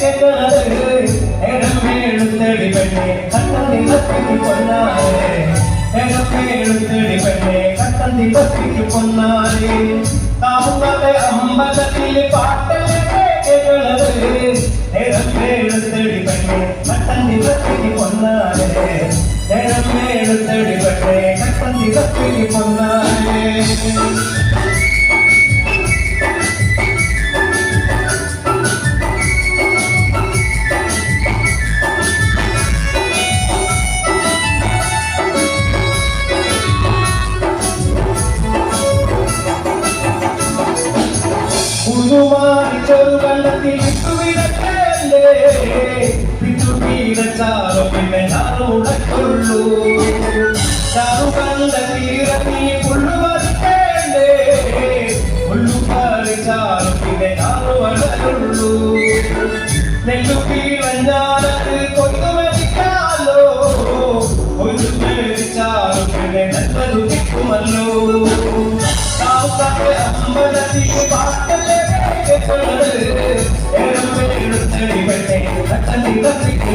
கேட்கிறது. நேரமே எழுத்தடி பெண்ணே கட்டந்தி பத்திக்கு பொன்னாரே நேரமே எழுத்தடி பெண்ணே கட்டந்தி பத்திக்கு பொன்னாரே தாமுகவே அம்பலத்தில் பாட்டலே கேட்கிறது. நேரமே எழுத்தடி பெண்ணே கட்டந்தி பத்திக்கு பொன்னாரே நேரமே எழுத்தடி பெண்ணே கட்டந்தி பத்திக்கு பொன்னாரே ഒരു വെള്ളത്തിൽ വിട്ടുവിടക്കല്ലേ വിട്ടു തീരച്ചാറോ പിന്നെ ചാറുടക്കുള്ളൂ ചാറു കണ്ട തീരത്തി പുള്ളുവരക്കല്ലേ പുള്ളുപാറി ചാറു പിന്നെ ചാറു വളരുള്ളൂ നെല്ലുപ്പി വഞ്ചാലത്ത് കൊത്തുവരിക്കാലോ ഒരു പേരിച്ചാറു പിന്നെ നല്ലതു നിൽക്കുമല്ലോ അമ്പലത്തിൽ പാട്ടല്ലേ?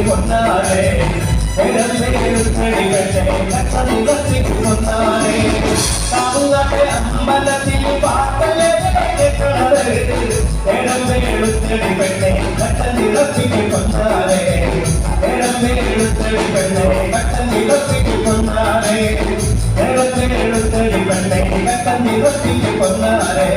கொண்டாரே கொண்டாரே தமிழ்நாட்டை அம்பலத்தில் பார்த்தலே இடமே எழுத்தடி பெண்ணை கட்ட நிலப்பிக்கு கொண்டாரே இடமே எழுத்தடி பெண்ணை கட்ட நிலப்பிக்கு கொண்டாரே இடமே எழுத்தடி பெண்ணை கட்ட நிலப்பிக்கு கொண்டாரே